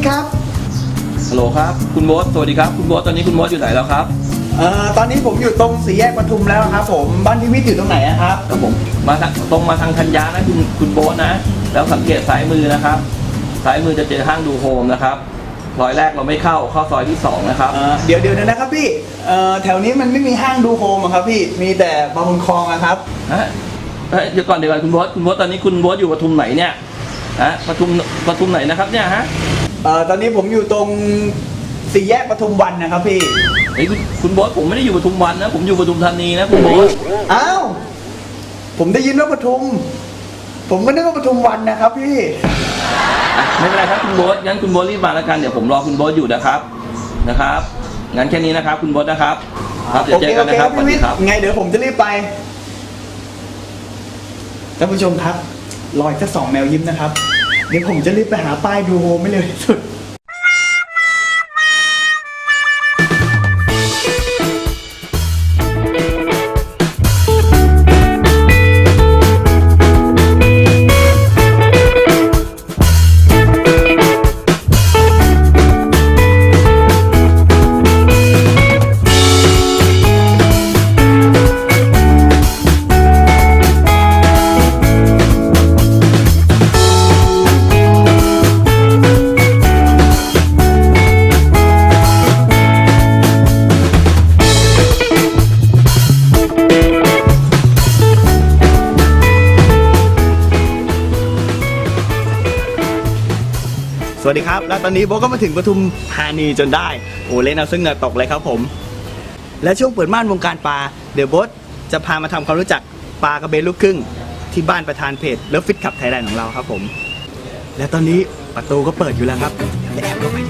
วัสดีครับพี่วิทย์ครับฮัลโหลครับ คุณโบ๊ทสวัสดีครับ คุณโบ๊ทตอนนี้คุณโบ๊ทอยู่ไหนแล้วครับ เอ่อตอนนี้ผมอยู่ตรงสี่แยกปทุมแล้วครับ ผมบ้านพี่วิทย์อยู่ตรงไหนอะครับ ครับผม มาทางตรงมาทางธัญญานะคุณคุณโบ๊ทนะ แล้วสังเกตซ้ายมือนะครับ ซ้ายมือจะเจอห้างดูโฮมนะครับซอยแรกเราไม่เข้าเข้าซอยที่สองนะครับเอ่อเดี๋ยวเดี๋ยวนะครับพี่เอ่อแถวนี้มันไม่มีห้างดูโฮมอะครับพี่มีแต่บางบุญคลองอะครับ ฮะเอ้ยเดี๋ยวก่อนเดี๋ยวก่อนคุณโบ๊ทคุณโบ๊ทตอนนี้คุณโบ๊ทอยู่ปทุมไหนเนี่ยฮะปทุมปทุมไหนนะครับเนี่ยฮะ เอ่อตอนนี้ผมอยู่ตรงสี่แยกปทุมวันนะครับพี่ เฮ้ยคุณคุณโบ๊ทผมไม่ได้อยู่ปทุมวันนะ ผมอยู่ปทุมธานีนะคุณโบ๊ทอ้าว ผมได้ยินว่าปทุม ผมก็นึกว่าปทุมวันนะครับพี่ อะไม่เป็นไรครับคุณโบ๊ทงั้นคุณโบ๊ทรีบมาแล้วกันเดี๋ยวผมรอคุณโบ๊ทอยู่นะครับนะครับงั้นแค่นี้นะครับ คุณโบ๊ทนะครับ ครับเดี๋ยวเจอกันนะครับสโอวัสเคดีโอเคคครัรับบพี่วิทย์ไงเดี๋ยวผมจะรีบไป ท่านผู้ชมครับ รอยแค่สองแมวยิ้มนะครับ เดี๋ยวผมจะรีบไปหาป้ายดูโฮมไม่เร็วที่สุด วัสดีครับ และตอนนี้โบก็มาถึงปทุมธานีจนได้ โอ้เล่นเอาซึ่งเหงื่อตกเลยครับผม และช่วงเปิดม่านวงการปลา เดี๋ยวโบทจะพามาทำความรู้จักปลากระเบนลูกครึ่ง ที่บ้านประธานเพจเลิฟฟิตขับไทยแลนด์ของเราครับผม และตอนนี้ประตูก็เปิดอยู่แล้วครับเดี๋ยวแอบเข้าไปดี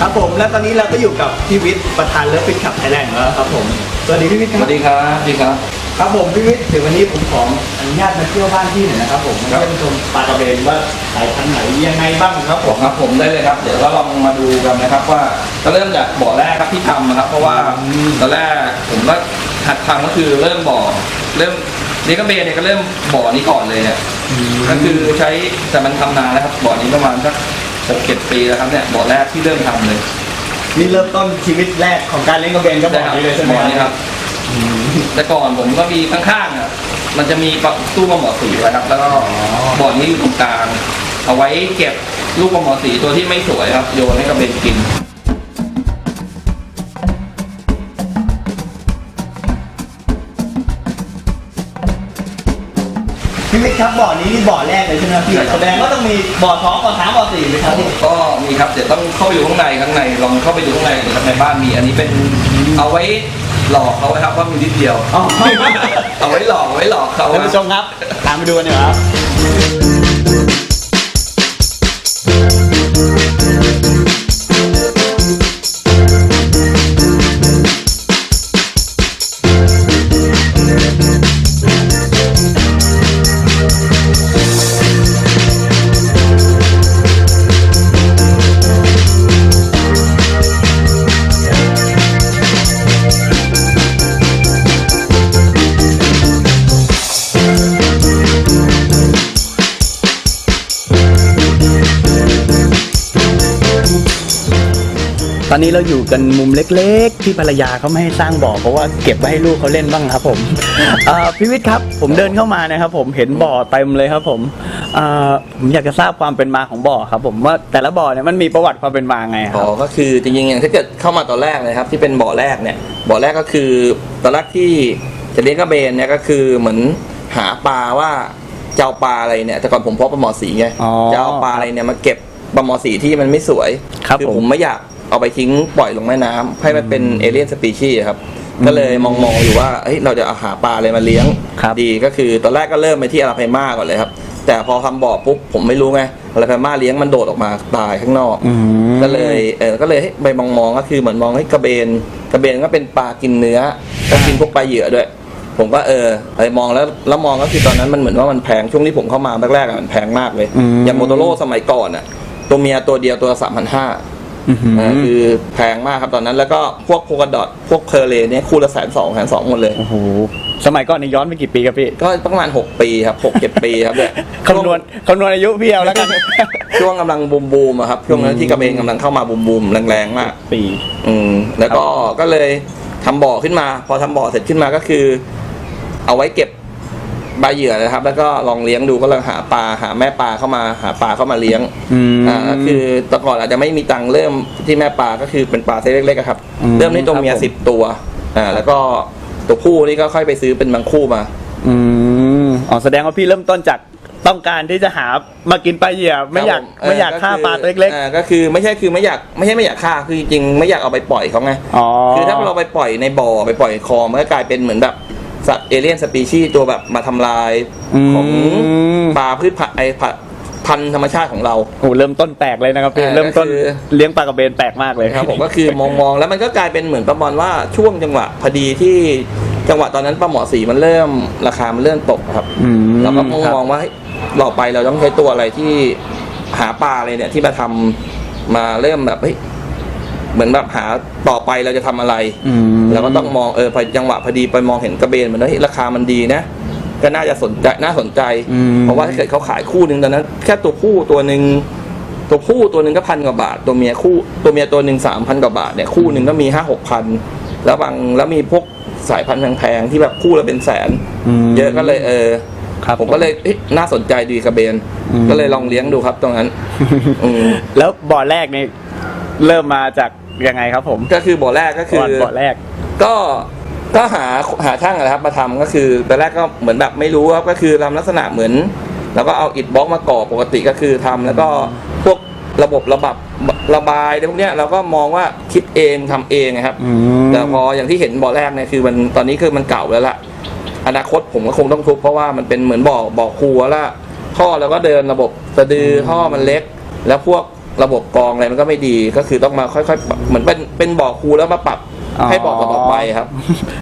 ครับครับผมและตอนนี้เราก็อยู่กับพี่วิทย์ประธานเลิฟฟิตขับไทยแลนด์แล้วครับผมสวัสดีพี่วิทย์คสรับวัสดีครับสวัสดีครับ ครับผมพี่วิทย์เดี๋ยววันนี้ผมขออนุญาตมาเที่ยวบ้านพี่หน่อยนะครับผมมาครับเยี่ยมชมปลากระเบนว่าสายพันธุ์ไหนยังไงบ้างครับผมครับผมได้เลยครับ เดี๋ยวเราลองมาดูกันนะครับว่าจะเริ่มจากบ่อแรกครับที่ทำนะครับ เพราะว่าตอนแรกผมก็หัดทำก็คือเริ่มบ่อเริ่มนี่ก็เบนเนี่ยก็เริ่มบ่อนี้ก่อนเลยเนี่ยก็คือใช้แต่มันทำนานแล้วครับบ่อนี้ประมาณสัก หกเจ็ดปีแล้วครับเนี่ยบ่อแรกที่เริ่มทำเลยนี่เริ่มต้นชีวิตแรกของการเล่นกระเบนก็บอกนี้เลยใช่ไหมบ่อนี้ครับแต่ก่อนผมก็มีข้างๆอะ มันจะมีปะตู้ปลาหมอสีไว้ครับ แล้วก็บ่อนี้อยู่ตรงกลาง เอาไว้เก็บลูกปลาหมอสีตัวที่ไม่สวยครับ โยนให้กระเบนกิน พี่วิทย์ครับบ่อนี้นี่บ่อแรกเลยใช่ไหมครับพี่ใช่ครับแสดงว่าต้องมีบ่อท้องบ่อสามบ่อสี่เลยครับพี่ ก็มีครับเดี๋ยวต้องเข้าไปดูข้างในข้างในลองเข้าไปดูข้างในหน่อยครับในบ้านมี อันนี้เป็นเอาไว้หลอกเขาไว้ครับว่ามีนิดเดียว อ๋อ เอาไว้หลอกเอาไว้หลอกเขาท่านผู้ชมครับ ตามไปดูกันเนีกว่ยครับ ตอนนี้เราอยู่กันมุมเล็กๆ ที่ภรรยาเขาไม่ให้สร้างบ่อเพราะว่าเก็บไว้ให้ลูกเขาเล่นบ้างครับผมเอ่อพี่วิทย์ครับ ผมเดินเข้ามานะครับ ผมเห็นบ่อเต็มเลยครับ ผมเอ่อผมอยากจะทราบความเป็นมาของบ่อครับ ผมว่าแต่ละบ่อเนี่ยมันมีประวัติความเป็นมาไงคอ๋รัอบ ก็คือจริงๆอย่างถ้าเกิดเข้ามาตอนแรกเลยครับ ที่เป็นบ่อแรกเนี่ยบ่อแรกก็คือตอนแรกที่จะเลี้ยงกระเบนเนี่ยก็คือเหมือนหาปลาว่าจะเอาปลาอะไรเนี่ยแต่ก่อนผมเพาะปลาหมอสีไงอ๋อจะเอาปลาอะไรเนี่ยมาเก็บปลาหมอสีที่มันไม่สวยครับอผม ผมไม่อยาก เอาไปทิ้งปล่อยลงแม่น้ำให้มันเป็นเอเลี่ยนสปีชีส์ครับก็เลยมองๆอยู่ว่าเฮ้ยเราจะเอาหาปลาอะไรมาเลี้ยงครับ ดีก็คือตอนแรกก็เริ่มไปที่อาราไพมาก่อนเลยครับ แต่พอทำบ่อปุ๊บผมไม่รู้ไงอะไรพม่าเลี้ยงมันโดดออกมาตายข้างนอกก็เลยเออก็เลยให้ไปมองมองๆก็คือเหมือนมองให้กระเบน กระเบนก็เป็นปลากินเนื้อก็กินพวกปลาเหยื่อด้วย ผมก็เออไปมองแล้วแล้วมองก็คือตอนนั้นมันเหมือนว่ามันแพงช่วงที่ผมเข้ามาแรกๆอะมันแพงมากเลยอืม อย่างโมโตโร่สมัยก่อนอะตัวเมียตัวเดียวตัวสามพันห้า คือแพงมากครับตอนนั้นแล้วก็พวกโพกดอทพวกเพอร์เลเนี่ยคู่ละแสนสองแสนสองหมดเลย โอ้โห สมัยก่อนนี่ย้อนไปกี่ปีครับพี่ ก็ประมาณ 6 ปีครับ6 7 ปีครับเนี่ยคำนวณคำนวณอายุพี่เอาแล้วกัน ช่วงกำลังบูมบูมๆอะครับช่วงนั้นที่กระเบนกำลังเข้ามาบูมบูมๆแรงๆมาก ปี อืมแล้วก็ก็เลยทำบ่อขึ้นมา พอทำบ่อเสร็จขึ้นมาก็คือ เอาไว้เก็บ ใบเหยื่อนะครับ แล้วก็ลองเลี้ยงดูก็ลองหาปลาหาแม่ปลาเข้ามาหาปลาเข้ามาเลี้ยงอืม อ่าก็คือแต่ก่อนอาจจะไม่มีตังค์เริ่มที่แม่ปลาก็คือเป็นปลาไซส์เล็กๆอะครับ อืมเริ่มที่ตัวเมียครับผม สิบตัวอ่าแล้วก็ตัวผู้นี่ก็ค่อยไปซื้อเป็นบางคู่มา อืมอ๋อแสดงว่าพี่เริ่มต้นจากต้องการที่จะหามากินปลาเหยื่อไม่อยากครับผไม่อยากเฆ่าปลาตัวเล็กอ่าก็คือไม่ใช่คือไม่อยากไม่ใช่ไม่อยากฆ่าคือจริงๆไม่อยากเอาไปปล่อยเขาไง ๆอ๋อ คือถ้าเราไปปล่อยในบ่อไปปล่อยคลองมันก็กลายเป็นเหมือนแบบ สัตว์เอเลี่ยนสปีชีส์ตัวแบบมาทำลายมของปลาพืชผักไอผักพันธุ์ธรรมชาติของเรา โอ้เริ่มต้นแปลกเลยนะครับพี่อ่าเริ่มต้นก็คือ เลี้ยงปลากระเบนแปลกมากเลยครับผมก็คือมองมองแล้วมันก็กลายเป็นเหมือนประมาณว่าช่วงจังหวะพอดีที่จังหวะตอนนั้นปลาหมอสีมันเริ่มราคามันเริ่มตกครับ อืมเราก็มองครับมองว่าเฮ้ยต่อไปเราต้องใช้ตัวอะไรที่หาปลาอะไรเนี่ยที่มาทำมาเริ่มแบบเฮ้ย เหมือนแบบหาต่อไปเราจะทำอะไรอืมเราก็ต้องมองเออพอจังหวะพอดีไปมองเห็นกระเบนมันเฮ้ยราคามันดีนะก็น่าจะสนใจน่าสนใจอืมเพราะว่าถ้าเกิดเขาขายคู่หนึ่งตอนนั้น แค่ตัวผู้ตัวหนึ่งตัวผู้ตัวหนึ่งก็พันกว่าบาท ตัวเมียคู่ตัวเมียตัวหนึ่งสามพันกว่าบาทเนี่ยคู่หนึ่งก็มีห้าหกพันแล้วบางแล้วมีพวกสายพันธุ์แพงๆที่แบบคู่ละเป็นแสนมเยอะก็เลยเออครับผมก็เลยเอ๊ะน่าสนใจดีกระเบนอืมก็เลยลองเลี้ยงดูครับตรงนั้นอืมแล้วบ่อแรกนี่ เริ่มมาจากยังไงครับผมก็คือบ่อแรกก็คือก่อนบ่อแรก ก็ก็หาหาช่างนะครับมาทำก็คือตอนแรกก็เหมือนแบบไม่รู้ครับก็คือทำลักษณะเหมือน แล้วก็เอาอิฐบล็อกมาก่อปกติก็คือทำแล้วก็พวกระบบระบับระบายอะไรพวกเนี้ยเราก็มองว่าคิดเองทำเองนะครับอืมแต่พออย่างที่เห็นบ่อแรกเนี่ยคือมันตอนนี้คือมันเก่าแล้วล่ะ อนาคตผมก็คงต้องทุบเพราะว่ามันเป็นเหมือนบ่อบ่อครัวแล้วท่อเราก็เดินระบบสะดือท่อมันเล็ก แล้วพวก ระบบกรองอะไรมันก็ไม่ดีก็คือต้องมาค่อยๆปรับเหมือนเป็นเป็นบ่อครูแล้วมาปรับอ๋อ ให้บ่อต่อๆไปครับ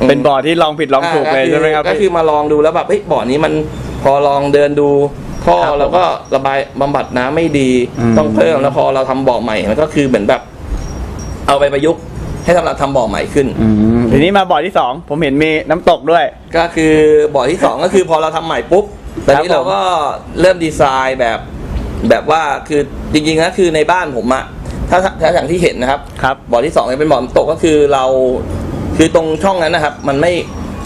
เป็นบ่อที่ลองผิดลองถูกเลยใช่ไหมครับก็คือมาลองดูแล้วแบบเฮ้ยบ่อนี้มันพอลองเดินดูท่อครับผมแล้วก็ระบายบำบัดน้ำไม่ดีอืม ต้องเพิ่มแล้วพอเราทำบ่อใหม่มันก็คือเหมือนแบบ เอาไปประยุกต์ให้สำหรับทำบ่อใหม่ขึ้น อืมทีนี้มาบ่อที่สองผมเห็นมีน้ำตกด้วย ก็คือบ่อที่สองก็คือพอเราทำใหม่ปุ๊บตอนนี้ครับผมเราก็เริ่มดีไซน์แบบ แบบว่าคือจริงๆนะคือในบ้านผมอะถ้าถ้าอย่างที่เห็นนะครับครับบ่อที่สองเนี่ยเป็นบ่อน้ำตกก็คือเรา คือตรงช่องนั้นนะครับ มันไม่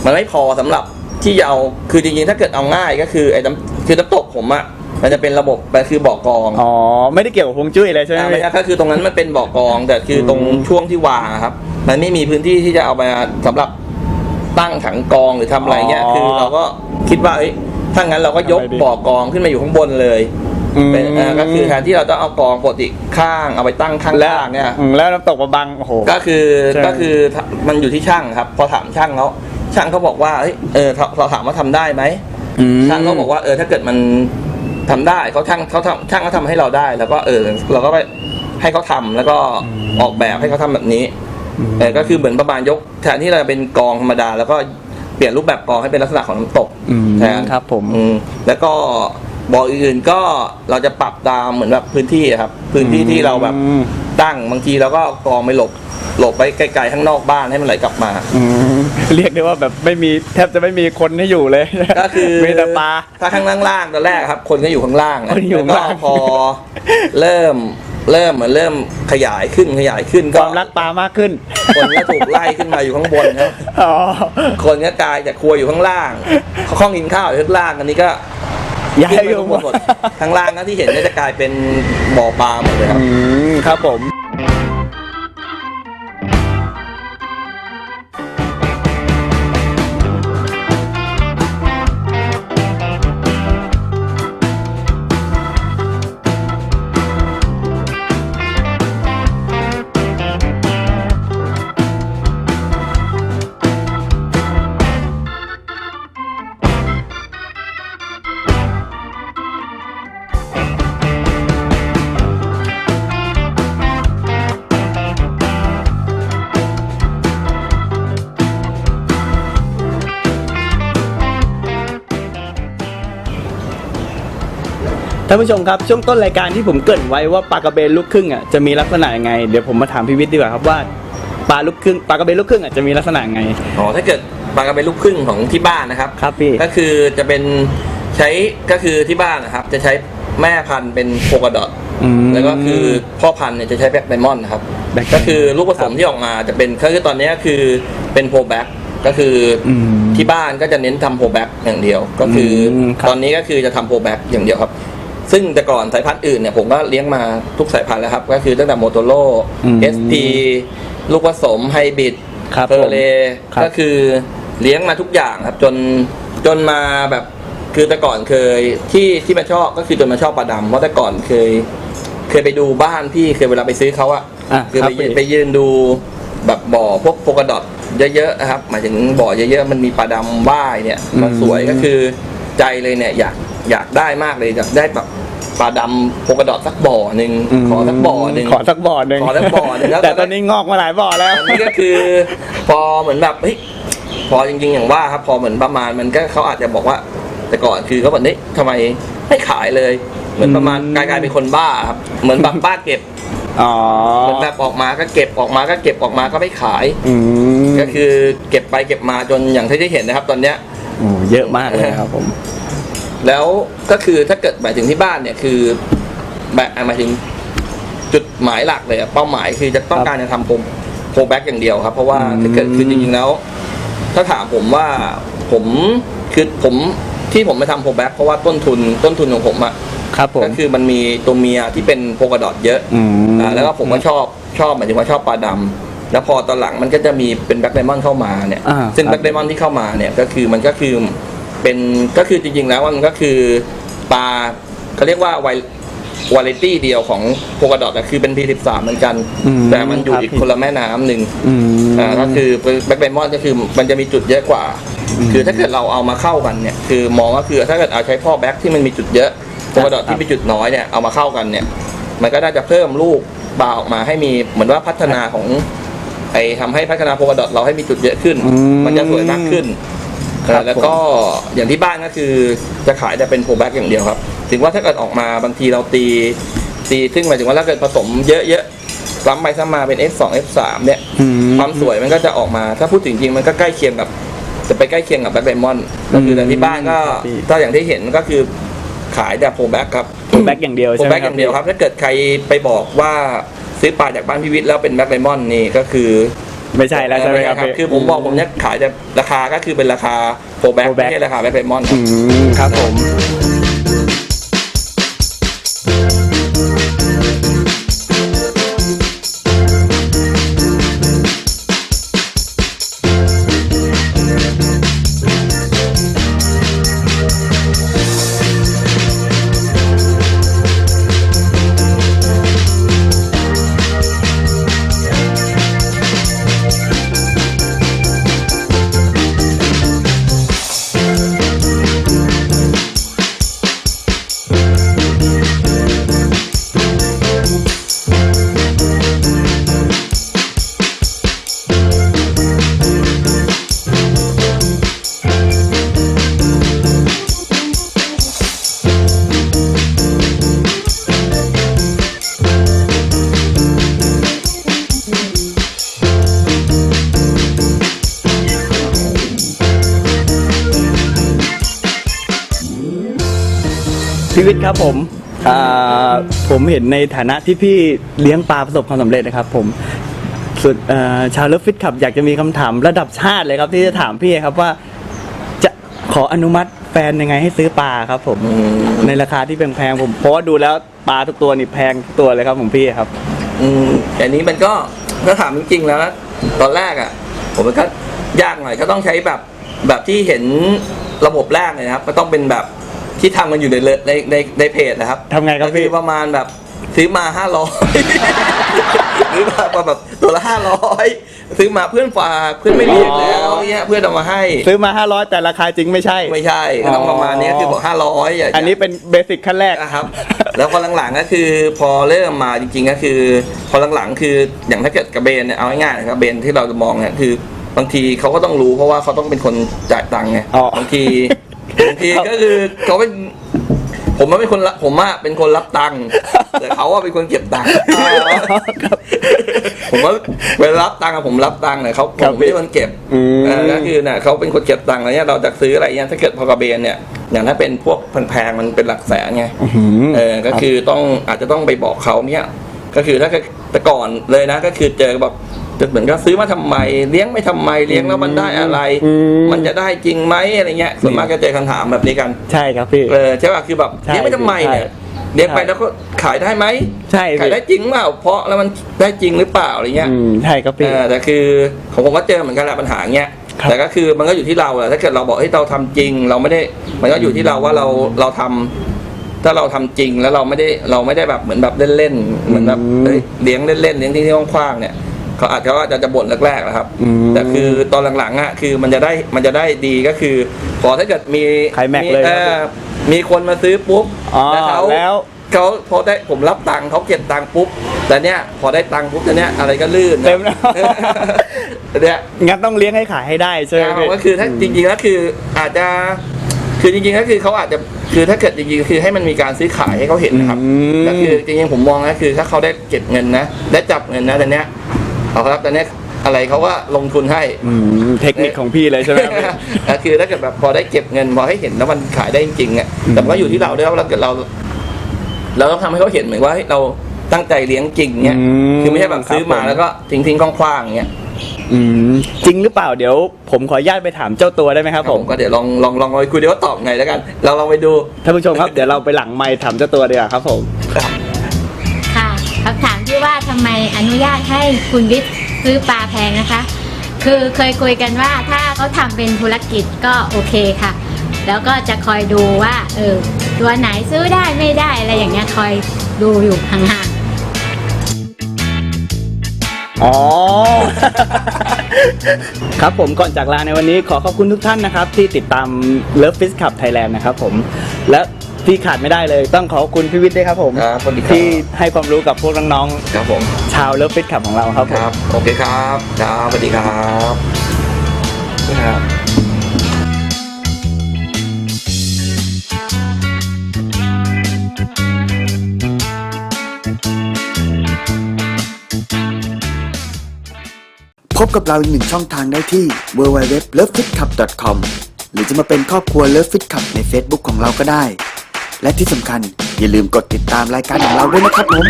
มันไม่พอสำหรับที่จะเอาคือจริงๆถ้าเกิดเอาง่ายก็คือไอ้น้ำคือน้ำตกผมอะมันจะเป็นระบบมันคือบ่อกรองอ๋อไม่ได้เกี่ยวกับฮวงจุ้ยเลยใช่ไหมอ่าไม่พี่ใช่ก็คือตรงนั้นมันเป็นบ่อกรอง แต่คือตรงอืมช่วงที่วางอะครับ มันไม่มีพื้นที่ที่จะเอามาสำหรับตั้งถังกรองหรือทำอะไรเงี้ยคือเราก็คิดว่าเอ้ยถ้างั้นเราก็ยกบ่อกรองขึ้นมาอยู่ข้างบนเลยม เป็นอ่าก็คือแทนที่เราต้องเอากรองปกติข้างเอาไปตั้งข้างแล้วล่างเนี่ย อืมแล้วน้ำตกมาบังโอ้โห ก็คือใช่ ก็คือมันอยู่ที่ช่างครับ พอถามช่างแล้วช่างเขาบอกว่าเอ้ยเออเราเราถามว่าทำได้ไหมอืม ช่างเขาบอกว่าเออถ้าเกิดมันทำได้เขาช่างเขาทำช่างเขาทำให้เราได้ แล้วก็เออเราก็ไปให้เขาทำแล้วก็ออกแบบให้เขาทำแบบนี้เออก็คือเหมือนประมาณยกแทนที่เราเป็นกองธรรมดา แล้วก็เปลี่ยนรูปแบบกองให้เป็นลักษณะของน้ำตกอืมแทนครับผม อืมแล้วก็ บ่ออื่นๆก็เราจะปรับตามเหมือนแบบพื้นที่อะครับ พื้นที่ที่เราแบบอืม ตั้งบางทีเราก็กองไปหลบหลบไปไกลๆข้างนอกบ้านให้มันไหลกลับมา อืมเรียกได้ว่าแบบไม่มีแทบจะไม่มีคนให้อยู่เลยก็คือมีแต่ปลา ถ้าข้างล่างๆตอนแรกครับ คนก็อยู่ข้างล่างนะคนอยู่ข้างล่าง แล้วก็พอเริ่มเริ่มเหมือนเริ่มขยายขึ้นขยายขึ้นคก็วามรักปลามากขึ้นคนก็ถูกไล่ขึ้นมาอยู่ข้างบนครับ อ๋อ คนก็กลายจากครัวอยู่ข้างล่างห้องกินข้าวอยู่ข้างล่างอันนี้ก็ ย้ายขึ้นอไปยู่ข้างบนหมด ข้างล่างก็ที่เห็นเนี่ยจะกลายเป็นบ่อปลาหมดเลยครับ อืมครับผม ท่านผู้ชมครับช่วงต้นรายการที่ผมเกริ่นไว้ว่าปลากระเบนลูกครึ่งอะจะมีลักษณะยังไงเดี๋ยวผมมาถามพี่วิทย์ดีกว่าครับว่าปลาลูกครึ่งปลากระเบนลูกครึ่งอะจะมีลักษณะยังไง อ๋อถ้าเกิดปลากระเบนลูกครึ่งของที่บ้านนะครับ ครับพี่ก็คือจะเป็นใช้ก็คือที่บ้านนะครับ จะใช้แม่พันธุ์เป็นโพกาดอทอืม แล้วก็คือพ่อพันธุ์เนี่ยจะใช้แบ็คไดมอนด์นะครับ Black ก็คือลูกผสมที่ออกมาจะเป็นก็คือตอนนี้ก็คือเป็นโพแบ็คก็คืออมที่บ้านก็จะเน้นทำโพแบ็คอย่างเดียว ก็คืออมครับ ตอนนี้ก็คือจะทำโพแบ็คอย่างเดียวครับ ซึ่งแต่ก่อนสายพันธุ์อื่นเนี่ยผมก็เลี้ยงมาทุกสายพันธุ์แล้วครับ ก็คือตั้งแต่โมโตโร่อืมเอสพีลูกผสมไฮบริดครับเฟอร์เลครับก็คือเลี้ยงมาทุกอย่างครับ จนจนมาแบบคือแต่ก่อนเคยที่ที่มาชอบก็คือจนมาชอบปลาดำเพราะแต่ก่อนเคย เคยไปดูบ้านพี่เคยเวลาไปซื้อเขาอะอะคือครับไปยืนพี่ ไปยืนดูแบบบ่อพวกโฟกาดอทเยอะๆนะครับหมายถึงบ่อเยอะๆมันมีปลาดำว่ายเนี่ยมันสวยก็คือใจเลยเนี่ยอยาก อยากได้มากเลยอยากได้แบบปลาดำโฟกาดอทสักบ่อหนึ่งขอสักบ่อหนึ่งขอสักบ่อหนึ่งขอสักบ่อหนึ่งแล้วแต่ตอนนี้งอกมาหลายบ่อแล้วอันนี้ก็คือ พอเหมือนแบบเฮ้ยพอจริง ๆ อย่างว่าครับพอเหมือนประมาณมันก็เขาอาจจะบอกว่า แต่ก่อนคือเขาบอกเฮ้ยทำไมไม่ขายเลย เหมือนประมาณอืมกลายกลายเป็นคนบ้าครับเหมือนแบบบ้าเก็บอ๋อเหมือนแบบออกมาก็เก็บออกมาก็เก็บออกมาก็ไม่ขายอืมก็คือเก็บไปเก็บมาจนอย่างที่ได้เห็นนะครับ ตอนเนี้ยโอ้เยอะมากเลยครับผม แล้วก็คือถ้าเกิดหมายถึงที่บ้านเนี่ยคือแบบหมายถึงจุดหมายหลักเลยอะเป้าหมายคือจะต้องการจะทำโปรโปรแบ็กอย่างเดียวครับ เพราะว่าอืมถ้าเกิดคือจริงๆแล้ว ถ้าถามผมว่าผมคือผมที่ผมไปทำโปรแบ็กเพราะว่าต้นทุนต้นทุนของผมอะครับผมก็คือมันมีตัวเมียที่เป็นโพกาดอทเยอะอืมอ่าแล้วก็ผมก็ชอบชอบหมายถึงว่าชอบปลาดำแล้วพอตอนหลังมันก็จะมีเป็นแบ็คไดมอนด์เข้ามาเนี่ยอ่าซึ่งครับแบ็คไดมอนด์ที่เข้ามาเนี่ยก็คือมันก็คือ เป็นก็คือจริงๆแล้วมันก็คือปลาเขาเรียกว่าไววาไรตี้เดียวของโพกาดอทคือเป็น P13 เหมือนกัน อืมแต่มันอยู่ครับ อีกคนละแม่น้ำหนึ่งอืม อ่าก็คือแบ็คไดมอนด์ก็คือมันจะมีจุดเยอะกว่า อืม คือถ้าเกิดเราเอามาเข้ากันเนี่ยคือมองก็คือถ้าเกิดเอาใช้พ่อแบ็คที่มันมีจุดเยอะโพกาดอทครับที่มีจุดน้อยเนี่ยเอามาเข้ากันเนี่ย มันก็น่าจะเพิ่มลูกปลาออกมาให้มีเหมือนว่าพัฒนาของไอ้ทำให้พัฒนาโพกาดอทเราให้มีจุดเยอะขึ้น อืม มันจะสวยมากขึ้น ครับเออแล้วก็อย่างที่บ้านก็คือจะขายแต่เป็นโพแบ็กอย่างเดียวครับ ถึงว่าถ้าเกิดออกมาบางทีเราตีตีซึ่งหมายถึงว่าถ้าเกิดผสมเยอะๆซ้ำไปซ้ำมาเป็น F2 F3 เนี่ยอืความสวยมันก็จะออกมาถ้าพูดถึงจริงมันก็ใกล้เคียงกับ จะไปใกล้เคียงกับแบ็คไดมอนด์ก็คือแต่ที่บ้านก็ครับพี่ ถ้าอย่างที่เห็นก็คือขายแต่โพแบ็กครับแบ็กอย่างเดียวโปรใช่ไหมแบ็กอย่างเดียวครับถ้าเกิดใครไปบอกว่าซื้อปลาจากบ้านพิวิทย์แล้วเป็นแบ็คไดมอนด์นี่ก็คือ ไม่ใช่แล้วใช่ไหมครับคือผมบอกผมเนี่ยขายแต่ราคาก็คือเป็นราคาโปรแบ็ก Pro Back ไม่ใช่ราคาแบ็คไดมอนด์อืมครับผม พี่วิทย์ครับผมอ่าผมเห็นในฐานะที่พี่เลี้ยงปลาประสบความสำเร็จนะครับ ผมส่วนเอ่อชาวเลิฟฟิตขับอยากจะมีคำถามระดับชาติเลยครับ ที่จะถามพี่ครับว่า จะขออนุมัติแฟนยังไงให้ซื้อปลาครับผมในราคาที่แพงๆผมเพราะว่าดูแล้วปลาทุกตัวนี่แพงทุกตัวเลยครับผมพี่ครับ อืมแต่อันนี้มันก็ถ้าถามจริงๆแล้วนะตอนแรกอะ ผมมันก็ยากหน่อยก็ต้องใช้แบบแบบที่เห็นระบบแรกเลยนะครับ ก็ต้องเป็นแบบ ที่ทำกันอยู่ในเลในในในเพจนะครับทำไงครับก็พี่คือประมาณแบบซื้อมาห้าร้อยซื้อมาแบบตัวละห้าร้อยซื้อมาเพื่อนฝากเพื่อนไม่เรียกแล้วเนี่ยเพื่อนเอามาให้ซื้อมา 500 แต่ราคาจริงไม่ใช่ ไม่ใช่ก็ต้องประมาณนี้คือบอกห้าร้อยอันนี้เป็นเบสิกขั้นแรก นะครับ แล้วพอหลังๆก็คือพอเริ่มมาจริงๆก็คือ พอหลังๆคืออย่างถ้าเกิดกระเบนเนี่ยเอาง่ายๆนะครับเบนที่เราจะมองเนี่ยคือบางทีเขาก็ต้องรู้เพราะว่าเขาต้องเป็นคนจ่ายตังค์ไงอ๋อบางที บางทีก็คือเขาเป็นผมว่าเป็นคนละผมว่าเป็นคนรับตังค์แต่เขาว่าเป็นคนเก็บตังค์ครับผมว่าเวลารับตังค์อะผมรับตังค์เนี่ยเขาครับผมไม่ใช่คนเก็บอืม เออก็คือเนี่ยเขาเป็นคนเก็บตังค์แล้วเนี่ยเราจะซื้ออะไรเนี่ยถ้าเกิดพอกระเบนเนี่ยอย่างถ้าเป็นพวกแพงๆมันเป็นหลักแสนไงอื้อหือเออ ก็คือต้องอาจจะต้องไปบอกเขาเนี่ย ก็คือถ้าเกิดแต่ก่อนเลยนะ ก็คือเจอแบบ จะเหมือนก็ซื้อมาทำไม เลี้ยงไม่ทำไมเลี้ยงแล้วมันได้อะไรอืมมันจะได้จริงไหมอะไรเงี้ยส่วนมากก็เจอคำถามแบบนี้กันใช่ครับพี่เออใช่ป่ะคือแบบใช่เลี้ยงไม่ทำไมเนี่ยใช่เลี้ยงไปใช่แล้วก็ขายได้ไหมใช่พี่ขายได้จริงเปล่าเพราะแล้วมันได้จริงหรือเปล่าอะไรเงี้ยอืมใช่ครับเอพี่อแต่คือของผมก็เจอเหมือนกันแหละปัญหาเงี้ยครับแต่ก็คือมันก็อยู่ที่เราแหละถ้าเกิดเราบอกเฮ้ยเราทำจริง เราไม่ได้มันก็อยู่ที่เราว่าเราเราทำถ้าเราทำจริงแล้วเราไม่ได้เราไม่ได้แบบเหมือนแบบเล่นๆเหมือนแบบเฮ้ยเลี้ยงเล่นๆเลี้ยงที่ที่กว้างๆเนี่ย เขาอาจจะว่าจะจะบ่นแรกๆนะครับ อืม แต่คือตอนหลังๆอะคือมันจะได้มันจะได้ดีก็คือพอถ้าเกิดมีไข่แม็กมีเลยอครับอมีคนมาซื้อปุ๊บอ๋อเขาแล้ว เขาพอได้ผมรับตังค์เขาเก็บตังค์ปุ๊บ แต่เนี้ยพอได้ตังค์ปุ๊บแต่เนี้ยอะไรก็ลื่นนะเต็มแล้ว แต่เนี้ย งั้นต้องเลี้ยงให้ขายให้ได้ใช่ไหมพี่ ก็คือถ้าจริงๆแล้วคืออาจจะคือจริงๆก็คือเขาอาจจะคือถ้าเกิดจริงๆคือให้มันมีการซื้อขายให้เขาเห็นนะครับอืม ก็คือจริงๆผมมองนะคือถ้าเขาได้เก็บเงินนะได้จับเงินนะแต่เนี้ย เอาครับแต่เนี้ยอะไรเขาก็ลงทุนให้ อืมเทคนิคของพี่เลยใช่ไหมครับพี่ก็คือถ้าเกิดแบบพอได้เก็บเงินพอให้เห็นแล้วมันขายได้จริงๆอะแต่มันก็อยู่ที่เราด้วยว่าเราเกิดเรา เราต้องทำให้เขาเห็นเหมือนว่าเฮ้ยเราตั้งใจเลี้ยงจริงเนี่ยอืมคือไม่ใช่แบบซื้อมาครับผมแล้วก็ทิ้งทิ้งๆคว้างๆอย่างเงี้ยอืมจริงหรือเปล่าเดี๋ยวผมขออนุญาตไปถามเจ้าตัวได้ไหมครับผม ก็เดี๋ยวลองลองลองไปคุยดูว่าตอบไงแล้วกัน เราลองไปดูท่านผู้ชมครับ เดี๋ยวเราไปหลังไมค์ถามเจ้าตัวดีกว่าครับผม ค่ะคำถาม ที่ว่าทำไมอนุญาตให้คุณวิทย์ซื้อปลาแพงนะคะ คือเคยคุยกันว่าถ้าเขาทำเป็นธุรกิจก็โอเคค่ะ แล้วก็จะคอยดูว่าเออตัวไหนซื้อได้ไม่ได้อะไรอย่างเงี้ยคอยดูอยู่ห่างๆอ๋อ ครับผมก่อนจากลาในวันนี้ขอขอบคุณทุกท่านนะครับ ที่ติดตาม Love Fish Club Thailand นะครับผมและ ที่ขาดไม่ได้เลย ต้องขอบคุณพี่วิทย์ด้วยครับผม ครับสวัสดีครับ ที่ให้ความรู้กับพวกน้องครับผม ๆชาว Love Fish Club ของเราครับผคม รับ โอเคครับ ครับ สวัสดีครับครับ พบกับเราอีกหนึ่งช่องทางได้ที่ www.lovefitclub.com หรือจะมาเป็นครอบครัว Love Fit Club ใน Facebook ของเราก็ได้ และที่สำคัญอย่าลืมกดติดตามรายการของเราด้วยนะครับผม